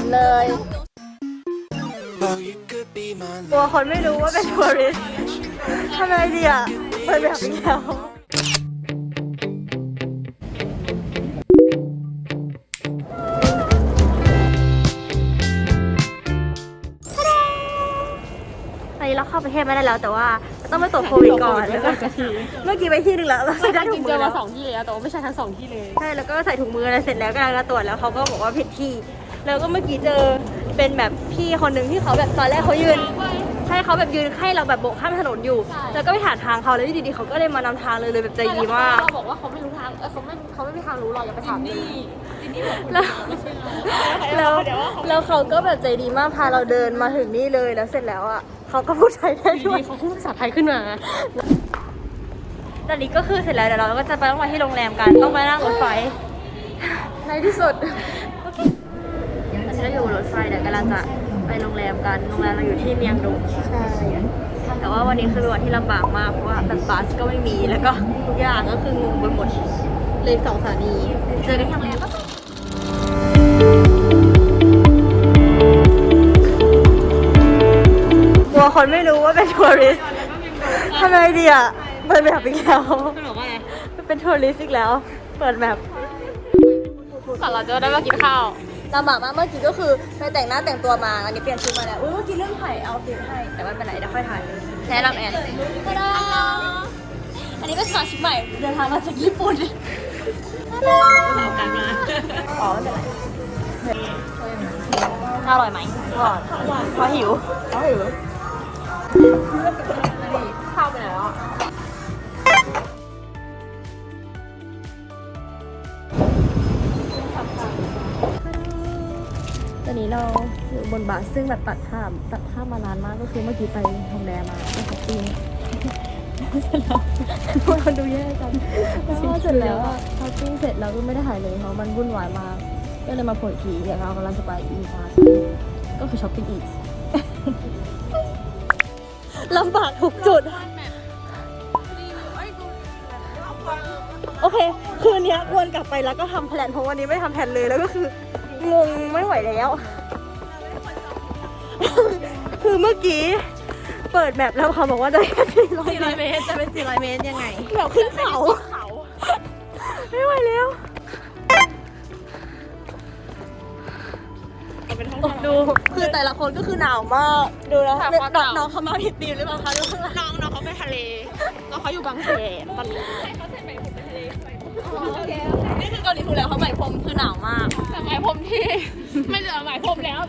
ดเลย Oh, you could be my กลัวคนไม่รู้ว่าเป็นทัวริสต์ทำไงดีอะไปแบบนี้แล้วตอนนี้เราเข้าประเทศไม่ได้แล้วแต่ว่าต้องไปตรวจโควิดก่อนแล้วก็เมื่อกี้ไปที่หนึงแล้วเราใส่ได้จถุริงงมืเจออแล้มาวสองที่แล้วแต่ว่าไม่ใช่ทั้งสองที่เลย ใช่ แล้วก็ใส่ถุงมืออะไรเสร็จแล้วกำลังจะตรวจแล้วเขาก็บอกว่าผิดที่ แล้วก็เมื่อกี้เจอเป็นแบบพี่คนหนึ่งที่เขาแบบตอนแรกเขายืนให้เขาแบบยืนให้เราแบบโบกข้ามถนนอยู่ใช่แล้วก็ไปถามทางเขาแล้วอยู่ดีๆเขาก็เลยมานำทางเลยเลยแบบใจดีมากเราบอกว่าเขาไม่รู้ทางเออเขาไม่เขาไม่มีทางรู้หรอกอย่าไปถามเลยแล้วแล้วแล้วเขาก็แบบใจดีมากพาเราเดินมาถึงนี่เลยแล้วเสร็จแล้วอะเขาก็พูดไทยได้ด้วยเขาพูดภาษาไทยขึ้นมาตอนนี้ก็คือเสร็จแล้วเดี๋ยวเราก็จะไปต้องไปที่โรงแรมกันต้องไปนั่งรถไฟในที่สุด โอเคตอนนี้เราอยู่บนรถไฟเดี๋ยวกำลังจะไปโรงแรมกันโรงแรมเราอยู่ที่เมียงดงใช่แต่ว่าวันนี้คือเป็นวันที่ลำบากมากเพราะว่าแบบบัสก็ไม่มีแล้วก็ทุกอย่างก็คืองงไปหมดเลยสองสถานีเจอกันที่โรงแรมก็กลัวคนไม่รู้ว่าเป็นทัวริสต์ทำไงดีอะเปิดแบบอีกแล้วคุณบอกว่าไงเป็นทัวริสต์อีกแล้ว เปิดแบบก่อนเราจะได้มากินข้าว ลำบากมากเมื่อกี้ก็คือไปแต่งหน้าแต่งตัวมาอันนี้เปลี่ยนชุดมาแล้วอุ้ยเมื่อกี้เรื่องถ่ายเอาฟิตให้ แต่ว่าเป็นไรเดี๋ยวค่อยถ่ายแนะนำแอนตาดาอันนี้เป็นสมาชิกใหม่เดินทางมาจากญี่ปุ่นเอากันมาอ๋อไม่เป็นไรอร่อยไหมอร่อยพอหิวพอหิว ตอนนี้เราอยู่บนบาสซึ่งแบบตัดภาพตัดภาพมานานมากก็คือเมื่อกี้ไปโรงแรมมาไปช้อปปิ้งเสร็จแล้วพวกเราดูแย่จังแล้วก็เสร็จแล้วอะช้อปปิ้งเสร็จแล้วก็ไม่ได้ถ่ายเลยเพราะมันวุ่นวายมากก็เลยมาผลทีเดี๋ยวเรากำลังจะไปอีพาร์ทก็คือช้อปปิ้งอีกลำบากทุกจุด โอเค คืนนี้ควรกลับไปแล้วก็ทำแผนเพราะวันนี้ไม่ทำแผนเลยแล้วก็คือ งงไม่ไหวแล้ว คือเมื่อกี้เปิดแมปแล้วเขาบอกว่าจะแค่สี่ร้อย400เมตรจะเป็น 400 เมตรยังไงแบบขึ้นเขา เขาไม่ไหวแล้ว เป็นห้องดูคือแต่ละคนก็คือหนาวมาก ดูนะค่ะเนี่ยเพราะหนาว น้องเขามาผิดธีมหรือเปล่าคะดูข้างหลัง น้องน้องเขาไปทะเลแล้วเขาอยู่บางแสนตอนนี้เขาใส่ไหมผมไปทะเลนี่คือเกาหลีถูกแล้วเขาใหม่พรมคือหนาวมากแต่ไหมผม ที่ ไม่เหลือไหมผมแล้ว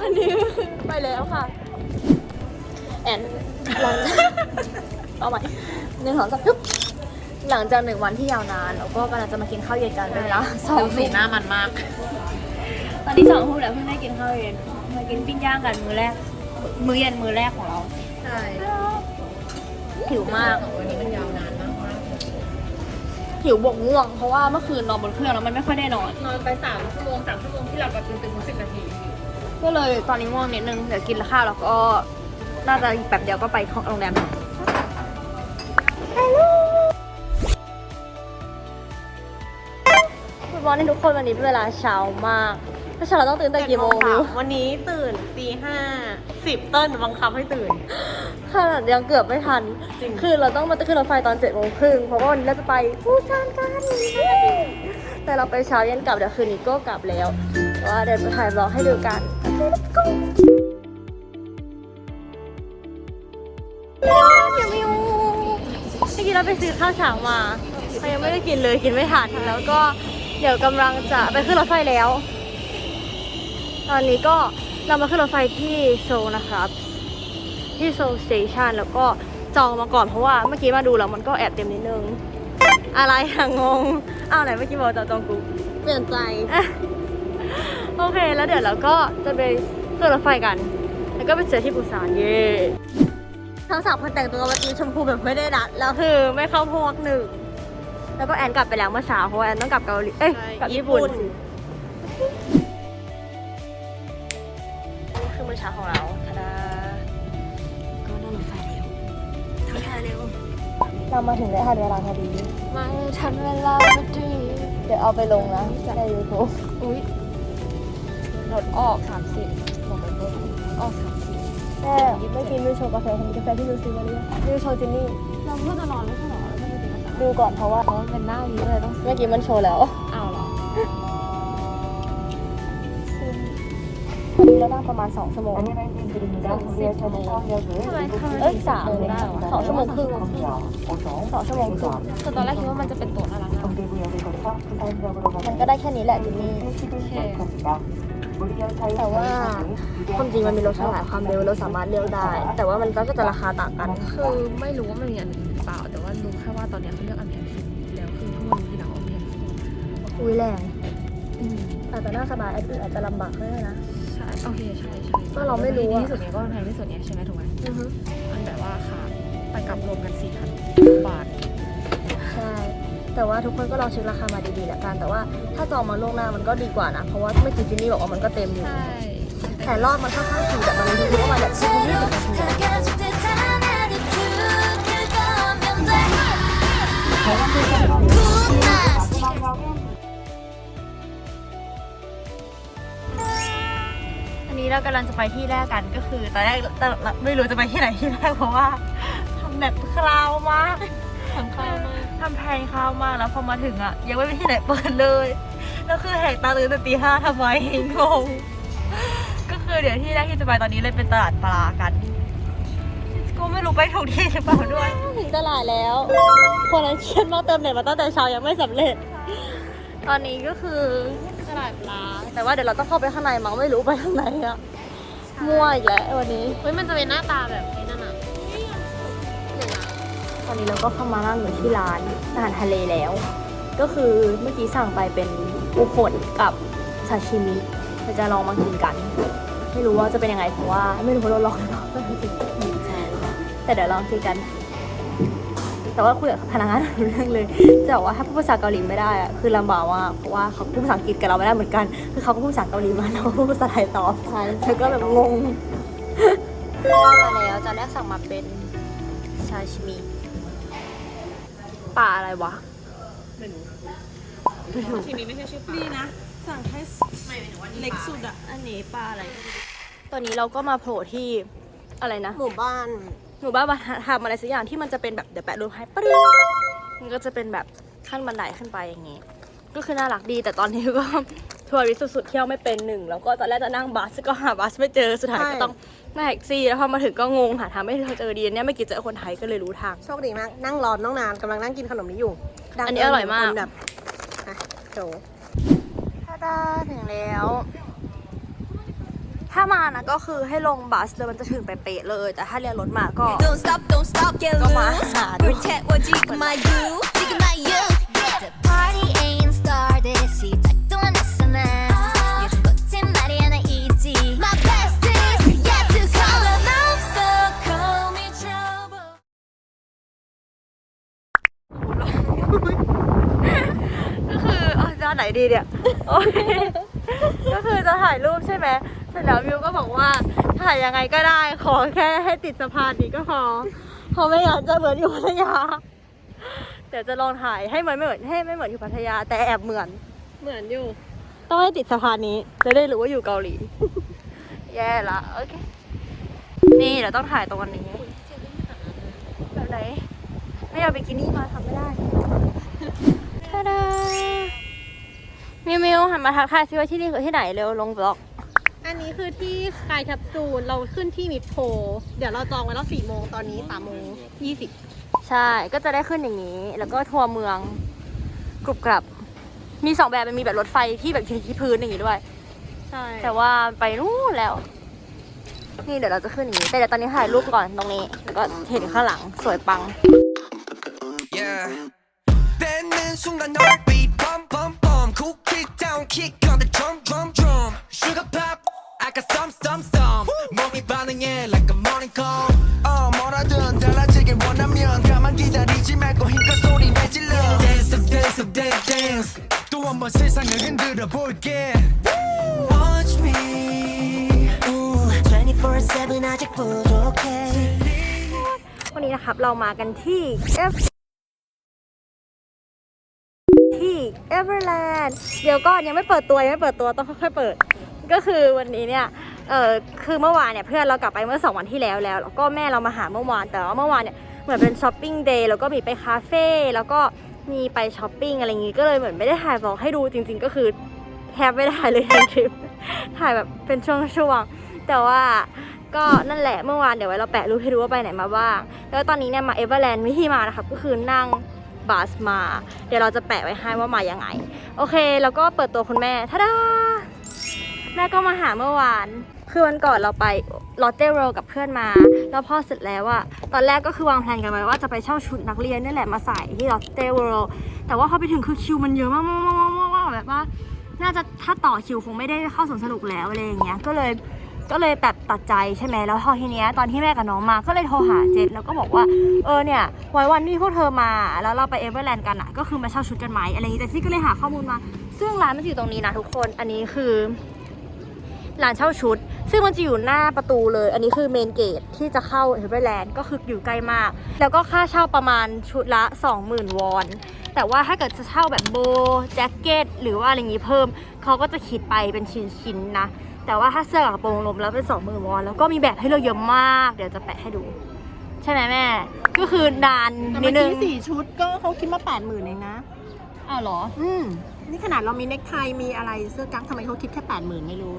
อันนี้คือไปแล้วค่ะ แอนหลังเอาใหม่หนึ่งสองสามปึ๊บหลังจากหนึ่งวันที่ยาวนานเราก็กำลังจะมากินข้าวเย็นกันเลยนะสองสีทุ่มหน้ามันมาก ตอนนี้สองทุ่มแล้วเพิ่งได้กินข้าวเย็นมากินปิ้งย่างกันมื้อแรก มื้อเย็นมื้อแรกของเราใช่หิวมากวันนี้มัน หิวบวกง่วง เพราะว่าเมื่อคืนนอนบนเครื่องแล้วมันไม่ค่อยได้นอน นอนไปสามชั่วโมงสามชั่วโมงที่หลับแบบตื่นๆสิบนาที ก็เลยตอนนี้ง่วงนิดนึงเดี๋ยวกินข้าวแล้วก็น่าจะอีกแบบเดียวก็ไปโรงแรมคุณบอลให้ทุกคนวันนี้เป็นเวลาเช้ามากถ้าเช้าเราต้องตื่นแต่กี่โมงวิว วันนี้ตื่นตีห้าสิบเติ้ลบังคับให้ตื่น ขนาดยังเกือบไม่ทันจริงคือเราต้องมาขึ้นรถไฟตอนเจ็ดโมงครึ่งเพราะว่าวันนี้เราจะไปปูซานกัน แต่เราไปเช้าเย็นกลับเดี๋ยวคืนนี้ก็กลับแล้วแต่ว่าเดี๋ยวจะถ่ายบล็อกให้ดูกันโอเค let's go มิวมิวเมื่อกี้เราไปซื้อข้าวเช้ามาเรายังไม่ได้กินเลยกินไม่ทันแล้วก็เดี๋ยวกำลังจะไปขึ้นรถไฟแล้ว ตอนนี้ก็เรามาขึ้นรถไฟที่โซลนะครับ ที่โซลสเตชันแล้วก็จองมาก่อนเพราะว่าเมื่อกี้มาดูแล้วมันก็แอบเต็มนิดนึง อะไรอะงงอ้าวไหนเมื่อกี้บอกจะจองกรุ๊ปเปลี่ยนใจอะโอเค แล้วเดี๋ยวเราก็จะไปขึ้นรถไฟกัน แล้วก็ไปเจอที่ปูซานเย่ทั้งสามคนแต่งตัวมาตีชมพูแบบไม่ได้นัดแล้วคือไม่เข้าพวกหนึ่งแล้วก็แอนกลับไปแล้วเมื่อเช้าเพราะว่าแอนต้องกลับเกาหลีเอ้ยใช่กลับญี่ปุ่นญี่ปุ่นนี่คือมื้อเช้าของเรา เรามาถึงได้ทันเวลาพอดีมาทันเวลาพอดีเดี๋ยวเอาไปลงนะในยูทูบอุ้ยรถออกสามสิบบอกไปต้นออกสามสิบแม่เมื่อกี้มิวโชว์กาแฟคนนี้กาแฟที่มิวซื้อมาหรือยังมิวโชว์จินนี่เราเพื่อจะนอนไม่ใช่หรอเราไม่ได้กินกาแฟดูก่อนเพราะว่าเพราะมันเป็นหน้านี้เลยต้องเมื่อกี้มันโชว์แล้วอ้าวเหรอ วันนี้เรานั่งประมาณ2ชั่วโมงทำไมทำไมเอ้ยสามสองชั่วโมงครึ่งสองชั่วโมงครึ่งคือตอนแรกคิดว่ามันจะเป็นตัวน่ารักน่ารักมันก็ได้แค่นี้แหละจินนี่แค่แต่ว่าความจริงมันมีรถหลายความเร็วเราสามารถเลือกได้ แต่ว่ามันก็จะราคาต่างกัน คือไม่รู้ว่ามันมีอันอื่นหรือเปล่า แต่ว่ารู้แค่ว่าตอนเนี้ยเขาเลือกอันแพงสุดแล้วคือทุกวันนี้เราเอาแพงสุดอุ้ยแรงอืมอาจจะน่าสบายอันอื่นอาจจะลำบากก็ได้นะใช่โอเคใช่ใช่ ก็เราไม่รู้อะ ดีที่สุดเนี้ยก็แพงที่สุดเนี้ยใช่ไหมถูกไหม อือฮึ มันแบบว่าค่ะไปกลับรวมกันสี่พันบาท ใช่ แต่ว่าทุกคนก็ลองเช็คราคามาดีๆแล้วกัน แต่ว่าถ้าจองมาล่วงหน้ามันก็ดีกว่านะ เพราะว่าเมื่อกี้จินนี่บอกว่ามันก็เต็มอยู่ ใช่ แต่รอบมันค่อนข้างถี่แบบมันรู้ว่ามันแบบสิบยี่สิบนาทีอะ 가져도 하나 เรากำลังจะไปที่แรกกันก็คือตอนแรกแต่ไม่รู้จะไปที่ไหนที่แรกเพราะว่าทำแบบคราวมากทำข้าวมากทำแพนคราวมากแล้วพอมาถึงอะ ยังไม่มีที่ไหนเปิดเลยแล้วคือแหกตาตื่นแต่ตีห้าทำไมงงก็คือเดี๋ยวที่แรกที่จะไปตอนนี้เลยเป็นตลาดปลากันก็ไม่รู้ไปถูกที่หรือเปล่าด้วยถึงตลาดแล้วคนนั้นเครียดมากเติมเน็ตมาตั้งแต่เช้ายังไม่สำเร็จ ตอนนี้ก็คือต ลาดปลาแต่ว่าเดี๋ยวเราต้องเข้าไปข้างในมั้งไม่รู้ไปข้างในอะมั่วอีกแล้ววันนี้เฮ้ยมันจะเป็นหน้าตาแบบนี้นั่นน่ะตอนนี้เราก็เข้ามานั่งอยู่ที่ร้านอาหารทะเลแล้ว ก็คือเมื่อกี้สั่งไปเป็นอุขนกับซาชิมิเราจะลองมากินกัน ไม่รู้ว่าจะเป็นยังไงเพราะว่าไม่รู้ว่าเราลองหรือเปล่าไม่รู้จริงแต่เดี๋ยวลองคุยกัน แต่ว่าคุยกับพนักงานรู้เรื่องเลยจะบอกว่าถ้าพูดภาษาเกาหลีไม่ได้อะคือลำบากมากเพราะว่าเขาพูดภาษาอังกฤษกับเราไม่ได้เหมือนกัน คือเขาก็พูดภาษาเกาหลีมาเราก็พูดภาษาไทยตอบใช่แล้วก็แบบงงว่ามาแล้วจานแรกสั่งมาเป็นซาชิมิปลาอะไรวะทีนี้ไม่ใช่ชื่อปลาดีนะ สั่งแค่เล็กสุดอะอันนี้ปลาอะไร ตอนนี้เราก็มาโผล่ที่อะไรนะ หมู่บ้าน หมู่บ้านวัฒนธรรมอะไรสักอย่างที่มันจะเป็นแบบเดี๋ยวแปะรูปให้ปะรึ้งมันก็จะเป็นแบบขั้นบันไดขึ้นไปอย่างนี้ ก็คือน่ารักดีแต่ตอนนี้ก็ทัวริสต์สุดๆเที่ยวไม่เป็นหนึ่งแล้วก็ตอนแรกจะนั่งบัสก็หาบัสไม่เจอสุดท้ายใช่ก็ต้องนั่งแท็กซี่แล้วพอมาถึงก็งงหาทางไม่เจอดีเนี่ยไม่อกี่เจอคนไทยก็เลยรู้ทางโชคดีมากนั่งรอน้องนานกำลังนั่งกินขนมนี้อยู่ดังอันนี้อร่อยมากคนแบบอะโจถ้าได้ถึงแล้ว ถ้ามานะก็คือให้ลงบัสเลยมันจะถึงไปเป๊ะเลย แต่ถ้าเรียนรถมาก็ Don't stop don't stop get Come on. loose 불 태워 지금 my you 지금 my you The party ain't started 시작도 안 했어 난 요즘 꽃은 말이 하나 있지 My best is yet to come And I'm so call me trouble ก็คือเอาจะไหนดีเนี่ยโอ๊ยก็คือจะถ่ายรูปใช่ไหมเ สร็จแล้ววิวก็บอกว่าถ่ายยังไงก็ได้ขอแค่ให้ติดสะพานนี้ก็พอเพราะไม่งั้นจะเหมือนอยู่พัทยาเดี๋ยวจะลองถ่ายให้เหมือนไม่เหมือนให้ไม่เหมือนอยู่พัทยา แต่แอบเหมือน เหมือนอยู่ ต้องให้ติดสะพานนี้จะได้รู้ว่าอยู่เกาหลี แย่ละโอเค นี่เดี๋ยวต้องถ่ายตรงนนี้แบบไหนไม่เอาบิกินนี่มาทำไม่ได้ทาดามิวมิวหันมาทักทายซิว่าที่นี่คือที่ไหนเร็วลงบล็อก นนี้คือที่สกายแคปซูลเราขึ้นที่มิดโพลเดี๋ยวเราจองไว้แล้วสี่โมงตอนนี้สามโมงยี่สิบ ใช่ ก็จะได้ขึ้นอย่างนี้ แล้วก็ทัวร์เมืองกรุบกรับ มีสองแบบมันมีแบบรถไฟที่แบบอยู่ที่พื้นอย่างนี้ด้วย ใช่ แต่ว่าไปนู่นแล้ว นี่เดี๋ยวเราจะขึ้นอย่างนี้ แต่เดี๋ยวตอนนี้ถ่ายรูปก่อนตรงนี้ แล้วก็เห็นข้างหลังสวยปัง Yeah. 뺏는 순간 너빛 뻔뻔뻔 Cool kick down kick on the drum drum drum Sugar pop I got some some some 몸이 반응해 like a morning call 어 뭐라든 달라지길 원하면 가만 기다리지 말고 힘껏 소리 내질러 Dance up dance up dance dance 또 한 번 세상을 흔들어 볼게 Watch me Ooh 24-7 아직 부족해 วันนี้นะครับเรามากันที่ F ที่ Everland เดี๋ยวก่อนยังไม่เปิดตัวยังไม่เปิดตัวต้องค่อยๆเปิด ก็คือวันนี้เนี่ย เออคือเมื่อวานเนี่ยเพื่อนเรากลับไปเมื่อสองวันที่แล้วแล้ว แล้วก็แม่เรามาหาเมื่อวานแต่ว่าเมื่อวานเนี่ยเหมือนเป็นช้อปปิ้งเดย์แล้วก็มีไปคาเฟ่แล้วก็มีไปช้อปปิ้งอะไรอย่างงี้ก็เลยเหมือนไม่ได้ถ่ายบอกให้ดูจริง ๆ ก็คือแทบไม่ได้ถ่ายเลยทั้งทริปถ่ายแบบเป็นช่วงๆแต่ว่าก็นั่นแหละเมื่อวานเดี๋ยวไว้เราแปะรูปให้ดูว่าไปไหนมาบ้าง แล้วตอนนี้เนี่ยมาเอเวอร์แลนด์วิธีมานะคะก็คือนั่งบัสมา เดี๋ยวเราจะแปะไว้ให้ว่ามายังไง โอเค แล้วก็เปิดตัวคุณแม่ทาดา แม่ก็มาหาเมื่อวาน คือวันก่อนเราไปลอตเต้เวิลกับเพื่อนมา แล้วพ่อเสร็จแล้วอะตอนแรกก็คือวางแผนกันไว้ว่าจะไปเช่าชุดนักเรียนนี่แหละมาใส่ที่ลอตเต้เวิลแต่ว่าพอไปถึงคือคิวมันเยอะมากๆๆๆแบบว่า น่าจะถ้าต่อคิวคงไม่ได้เข้าสวนสนุกแล้วอะไรอย่างเงี้ย ก็เลยก็เลยแบบตัดใจใช่ไหมแล้วพอทีเนี้ยตอนที่แม่กับน้องมาก็เลยโทรหาเจษแล้วก็บอกว่าเออเนี่ยไว้วันที่พวกเธอมาแล้วเราไปเอเวอร์แลนด์กันอะก็คือมาเช่าชุดกันไหมอะไรอย่างงี้แต่ที่ก็เลยหาข้อมูลมา ซึ่งร้านมันอยู่ตรงนี้นะทุกคนอันนี้คือ ร้านเช่าชุด ซึ่งมันจะอยู่หน้าประตูเลย อันนี้คือเมนเกตที่จะเข้าเฮเวอร์แลนด์ก็คืออยู่ใกล้มาก แล้วก็ค่าเช่าประมาณชุดละ 20,000 วอน แต่ว่าถ้าเกิดจะเช่าแบบโบว์แจ็คเก็ตหรือว่าอะไรอย่างนี้เพิ่ม เขาก็จะคิดไปเป็นชิ้นๆนะ แต่ว่าถ้าเสื้อกับกระโปรงรวมแล้วเป็น20,000วอน แล้วก็มีแบบให้เลือกเยอะมาก เดี๋ยวจะแปะให้ดู ใช่ไหมแม่ ก็คือนานแต่นิเมื่ดอนึงกี้สี่ชุดก็เขาคิดมาแปดหมื่นเองนะ อ้าวเหรอ อืม นี่ขนาดเรามีเน็กไทมีอะไรเสื้อกั๊กทำไมเขาคิดแค่แปดหมื่นไม่รู้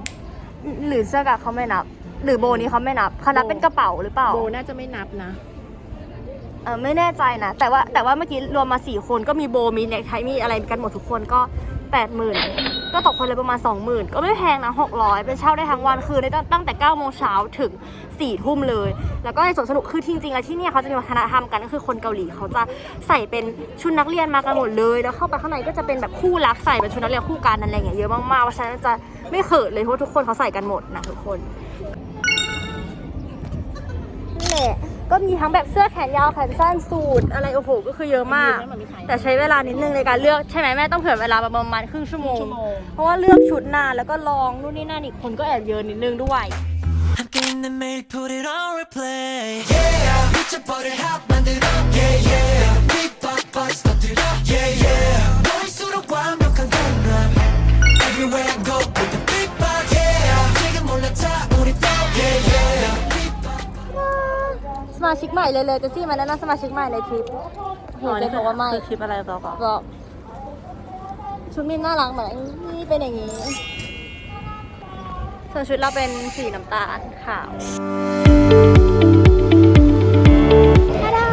หรือเสื้อกับเขาไม่นับ หรือโบนี้เขาไม่นับเขานับเป็นกระเป๋าหรือเปล่า โบน่าจะไม่นับนะ เออไม่แน่ใจนะ แต่ว่าแต่ว่าเมื่อกี้รวมมาสี่คนก็มีโบมีเน็กไทมีอะไรกันหมดทุกคนก็แปดหมื่นก็ตกคนเลยประมาณสองหมื่นก็ไม่แพงนะหกร้อยเป็นเช่าได้ทั้งวันคือได้ตั้งแต่เก้าโมงเช้าถึงสี่ทุ่มเลย แล้วก็ในสวนสนุกคือจริงๆแล้วที่เนี่ยเขาจะมีวัฒนธรรมกันก็คือคนเกาหลีเขาจะใส่เป็นชุดนักเรียนมากันหมดเลย แล้วเข้าไปข้างในก็จะเป็นแบบคู่รักใส่เป็นชุดนักเรียนคู่กันอะไรอย่างเงี้ยเยอะมากๆเพราะฉะนั้นจะ ไม่เขินเลยเพราะทุกคนเขาใส่กันหมดนะทุกคนเนี่แก็มีทั้งแบบเสื้อแขนยาวแขนสั้นสูทอะไรโอ้โหก็คือเยอะมาก แต่ใช้เวลานิดนึงในการเลือกใช่ไหมแม่ต้องเผื่อเวลาประมาณครึ่งชั่วโมง เพราะว่าเลือกชุดนานแล้วก็ลองนู่นนี่นั่นอีกคนก็แอบเยอะนิดนึงด้วย มาชิกใหม่เลยเลยจะซี่มาแนะนำสมาชิกใหม่ในทริปเห็นจะบอกว่าไม่คือคลิปอะไรต่อก่อนบอกชุดมินน่ารักเหมือนนี่เป็นอย่างนี้ส่วนชุดเราเป็นสีน้ำตาลขาวทาดา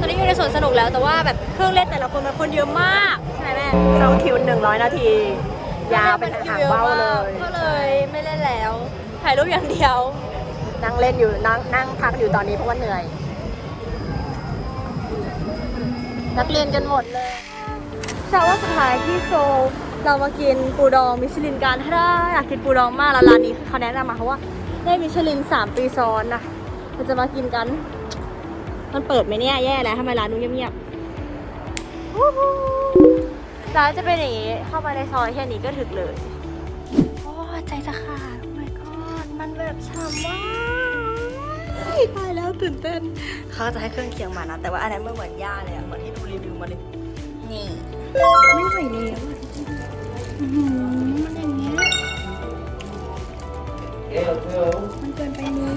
ตอนนี้อยู่ในสวนสนุกแล้วแต่ว่าแบบเครื่องเล่นแต่ละคนเป็นคนเยอะมากใช่ไหมแม่เราคิวหนึ่งร้อยนาที ยาวเป็นหางเบ้าเลย ก็เลยไม่เล่นแล้ว ถ่ายรูปอย่างเดียว นั่งเล่นอยู่นั่งนั่งพักอยู่ตอนนี้เพราะว่าเหนื่อย นักเรียนกันหมดเลยเช้าวันสุดท้ายที่โซลเรามากินปูดองมิชลินกันถ้าได้อยากกินปูดองมากแล้วร้านนี้เขาแนะนำมาเพราะว่าได้มิชลิน 3 ปีซ้อนนะเราจะมากินกัน มันเปิดไหมเนี่ยแย่แล้วทำไมร้านนู้นเงียบๆวู้ฮู้ร้านจะเป็นอย่างนี้เข้ามาในซอยแค่นี้ก็ถึงเลย โอ้ใจจะขาด แบบฉ่ำมากตายแล้วตื่นเต้น เขาจะให้เครื่องเคียงมานะ แต่ว่าอันนั้นมันเหมือนย่าเลยอะเหมือนที่ดูรีวิวมาเลย นี่ ไม่ไหวแล้วอะอื้อหือมันอย่างเงี้ยมันเกินไปนี้